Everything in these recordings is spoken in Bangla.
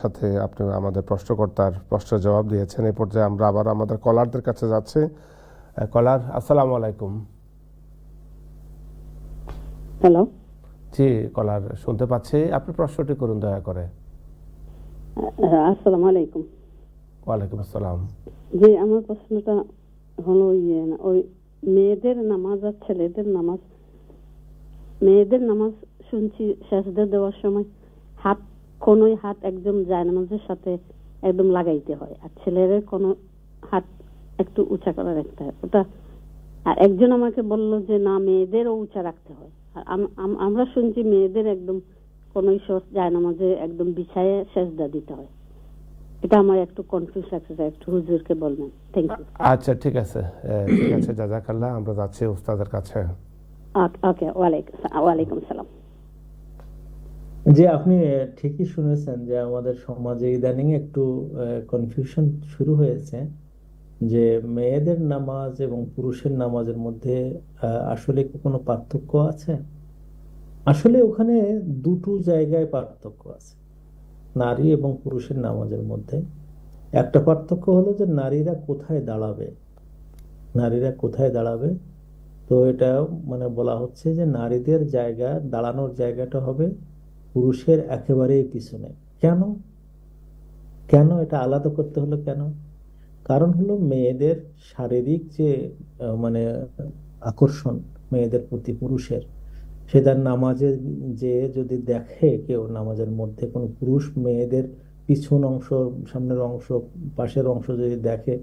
সাথে আপনি আমাদের প্রশ্নকর্তার প্রশ্নের জবাব দিয়েছেন। এই পর্যায়ে আমরা আবার আমাদের কলারদের কাছে যাচ্ছি। কলার আসসালামু আলাইকুম। হ্যালো। জি কলার শুনতে পাচ্ছি। আপনি প্রশ্নটি করুন দয়া করে। আসসালামু আলাইকুম। ওয়ালাইকুম আসসালাম। জি আমার প্রশ্নটা হলো ইয়ে না, ওই মেয়েদের নামাজ আর ছেলেদের নামাজ মেয়েদের নামাজ শুনছি শেষদের দেওয়ার সময় হাত কোনোই হাত একদম যায় নামাজের সাথে একদম লাগাইতে হয়। আর ছেলের কোনো হাত একটু উঁচা করে রাখতে হয়। ওটা আর একজন আমাকে বলল যে না মেয়েদেরও উঁচা রাখতে হয়। আর আম- আম- আমরা শুনছি মেয়েদের একদম কোনোই যায় নামাজে একদম বিছায়ে সেজদা দিতে হয়। এটা আমার একটু কনফিউজ লাগছে একটু হুজুরকে বলবেন। থ্যাংক ইউ আচ্ছা ঠিক আছে। ঠিক আছে জাজাকাল্লাহ আমরা যাচ্ছি উস্তাদের কাছে। ওকে ওয়ালাইকুম ওয়ালাইকুম সালাম। যে আপনি ঠিকই শুনেছেন যে আমাদের সমাজে ইদানিং একটু কনফিউশন শুরু হয়েছে যে মেয়েদের নামাজ এবং পুরুষের নামাজের মধ্যে আসলে কি কোনো পার্থক্য আছে? আসলে ওখানে দুটো জায়গায় পার্থক্য আছে, নারী এবং পুরুষের নামাজের মধ্যে। একটা পার্থক্য হলো যে নারীরা কোথায় দাঁড়াবে? নারীরা কোথায় দাঁড়াবে? তো এটা মানে বলা হচ্ছে যে নারীদের জায়গা, দাঁড়ানোর জায়গাটা হবে পুরুষের একেবারেই পিছনে। কেন? কেন এটা আলাদা করতে হলো কেন? কারণ হলো মেয়েদের শারীরিক যে মানে আকর্ষণ মেয়েদের প্রতি পুরুষের, সে তার নামাজে যে যদি দেখে কেউ নামাজের মধ্যে কোনো পুরুষ মেয়েদের পিছন অংশ, সামনের অংশ, পাশের অংশ যদি দেখে,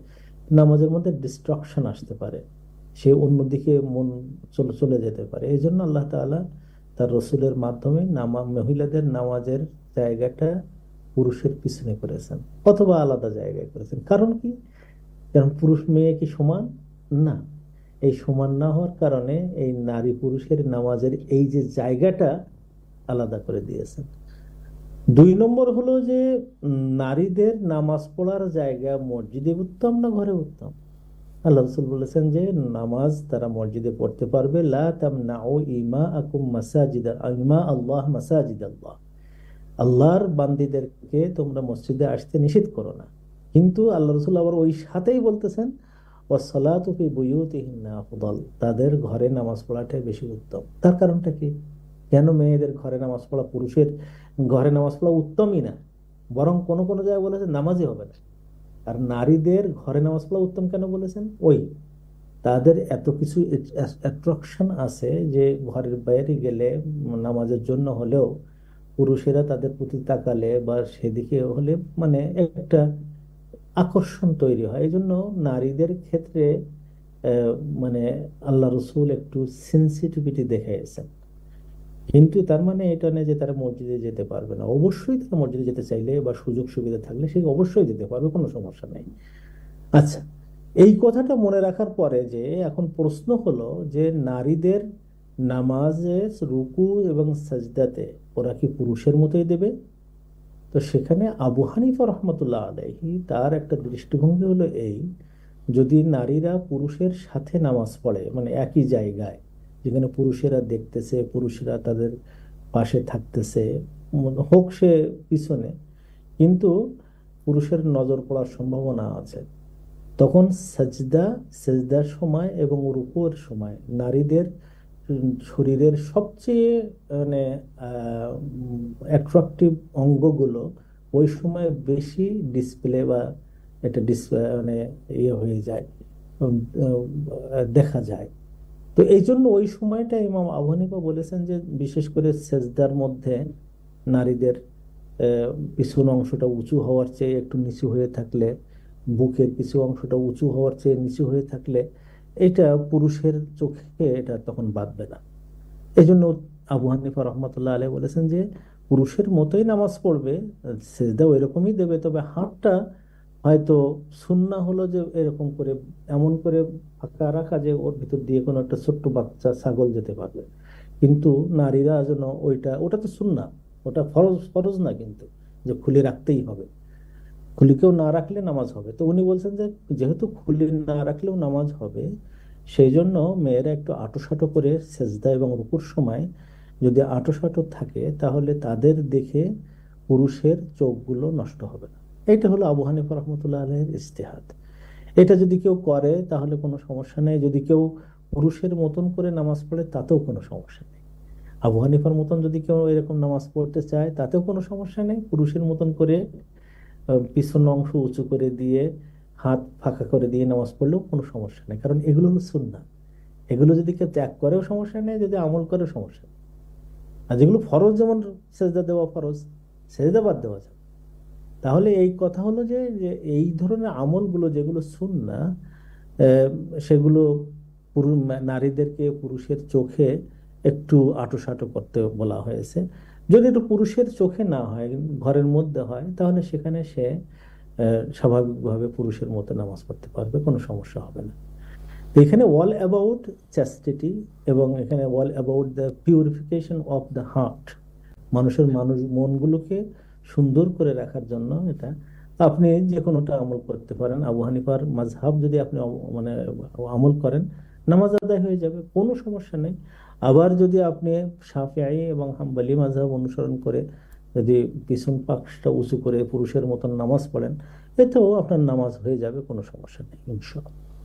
নামাজের মধ্যে ডিস্ট্রাকশন আসতে পারে। সে অন্যদিকে মন চলে চলে যেতে পারে। এই জন্য আল্লাহ তাআলা তার রসুলের মাধ্যমে নামা, মহিলাদের নামাজের জায়গাটা পুরুষের পিছনে করেছেন অথবা আলাদা জায়গায় করেছেন। কারণ কি? কারণ পুরুষ মেয়ে কি সমান? না। এই সমান না হওয়ার কারণে এই নারী পুরুষের নামাজের এই যে জায়গাটা আলাদা করে দিয়েছেন। দুই নম্বর হলো যে নারীদের নামাজ পড়ার জায়গা মসজিদে উত্তম না ঘরে উত্তম? আল্লাহ রসুল বলেছেন যে, নামাজ তারা মসজিদে পড়তে পারবে। ইমা ইমা আল্লাহ আল্লাহ আল্লাহর বান্দিদেরকে তোমরা মসজিদে আসতে নিষেধ করো না। কিন্তু আল্লাহ রসুল আবার ওই সাথেই বলতেছেন ওয়াসসালাতু ফি বুয়ুতিহিন্না আফদল। তাদের ঘরে নামাজ পড়াটাই বেশি উত্তম। তার কারণটা কি? কেন মেয়েদের ঘরে নামাজ পড়া পুরুষের ঘরে নামাজ পড়া উত্তমই না? বরং কোনো কোনো জায়গায় বলেছে, নামাজই হবে না। আর নারীদের ঘরে নামাজ পড়া উত্তম কেন বলেছেন? ওই তাদের এত কিছু অ্যাট্রাকশন আছে যে ঘরের বাইরে গেলে নামাজের জন্য হলেও পুরুষেরা তাদের প্রতি তাকালে বা সেদিকে হলে মানে একটা আকর্ষণ তৈরি হয়। এই জন্য নারীদের ক্ষেত্রে মানে আল্লাহ রসুল একটু সেন্সিটিভিটি দেখাইছেন কিন্তু তার মানে এটা নয় যে তারা মসজিদে যেতে পারবে না। অবশ্যই তারা মসজিদে যেতে চাইলে বা সুযোগ সুবিধা থাকলে সে অবশ্যই যেতে পারবে, কোনো সমস্যা নেই। আচ্ছা এই কথাটা মনে রাখার পরে যে এখন প্রশ্ন হলো যে নারীদের নামাজে রুকু এবং সাজদাতে ওরা কি পুরুষের মতোই দেবে? তো সেখানে আবু হানিফা রহমতুল্লাহ আলাইহি তার একটা দৃষ্টিভঙ্গি হলো এই, যদি নারীরা পুরুষের সাথে নামাজ পড়ে মানে একই জায়গায় যেখানে পুরুষেরা দেখতেছে, পুরুষেরা তাদের পাশে থাকতেছে হোক সে পিছনে। কিন্তু পুরুষের নজর পড়ার সম্ভাবনা আছে। তখন সাজদা, সেজদার সময় এবং রুকুর সময় নারীদের শরীরের সবচেয়ে মানে অ্যাট্রাকটিভ অঙ্গগুলো ওই সময় বেশি ডিসপ্লে বা এটা ডিসপ্লে মানে ইয়ে হয়ে যায় দেখা যায়। তো এই জন্য ওই সময়টা ইমাম আবু হানিফা বলেছেন যে বিশেষ করে সেজদার মধ্যে নারীদের পিছন অংশটা উঁচু হওয়ার চেয়ে একটু নিচু হয়ে থাকলে, বুকের কিছু অংশটা উঁচু হওয়ার চেয়ে নিচু হয়ে থাকলে, এটা পুরুষের চোখে এটা তখন বাঁধবে না। এই জন্য আবু হানিফা রহমতুল্লাহ আলাই বলেছেন যে পুরুষের মতোই নামাজ পড়বে, সেজদা ওই রকমই দেবে, তবে হাতটা হয়তো সুন্না হলো যে এরকম করে, এমন করে ফাঁকা রাখা যে ওর ভিতর দিয়ে কোনো একটা ছোট্ট বাচ্চা, ছাগল যেতে পারবে। কিন্তু নারীরা যেন ওইটা, ওটা তো সুন্না, ওটা ফরজ ফরজ না কিন্তু, যে খুলে রাখতেই হবে। খুলিকেও না রাখলে নামাজ হবে। তো উনি বলছেন যে, যেহেতু খুলি না রাখলেও নামাজ হবে, সেই জন্য মেয়েরা একটু আটোসাটো করে সেজদা এবং রুকুর সময় যদি আটোসাটো থাকে, তাহলে তাদের দেখে পুরুষের চোখগুলো নষ্ট হবে না। এটা হলো আবু হানিফা রহমতুল্লাহ আলহের ইস্তেহাদ এটা যদি কেউ করে, তাহলে কোনো সমস্যা নেই। যদি কেউ পুরুষের মতন করে নামাজ পড়ে, তাতেও কোনো সমস্যা নেই। আবু হানিফার মতন যদি কেউ এরকম নামাজ পড়তে চায়, তাতেও কোনো সমস্যা নেই। পুরুষের মতন করে পিছন অংশ উঁচু করে দিয়ে, হাত ফাঁকা করে দিয়ে নামাজ পড়লেও কোনো সমস্যা নেই। কারণ এগুলো হলো সুন্না এগুলো যদি কেউ ত্যাগ করেও সমস্যা নেই, যদি আমল করেও সমস্যা নেই। আর যেগুলো ফরজ, যেমন সেজদা দেওয়া ফরজ, সেজদা বাদ দেওয়া যাবে তাহলে এই কথা হলো যে এই ধরনের আমলগুলো যেগুলো সুন্না আহ, সেগুলো পুরু নারীদেরকে পুরুষের চোখে একটু আটোসাটো করতে বলা হয়েছে। যদি একটু পুরুষের চোখে না হয় ঘরের মধ্যে হয় তাহলে সেখানে সে স্বাভাবিকভাবে পুরুষের মতো নামাজ পড়তে পারবে কোনো সমস্যা হবে না। এখানে অল অ্যাবাউট চ্যাস্টিটি এবং এখানে all about the purification of the heart. মানুষের মানুষ মনগুলোকে সুন্দর করে রাখার জন্য এটা। আপনি যে কোনোটা আমল করতে পারেন। আবু হানিফার মাঝহাব যদি আপনি মানে আমল করেন, নামাজ আদায় হয়ে যাবে, কোনো সমস্যা নেই। আবার যদি আপনি সাফিয়াই এবং হাম্বালি মাঝহাব অনুসরণ করে যদি পিছন পাকটা উঁচু করে পুরুষের মতন নামাজ পড়েন, এতেও আপনার নামাজ হয়ে যাবে, কোনো সমস্যা নেই, ইনশাআল্লাহ।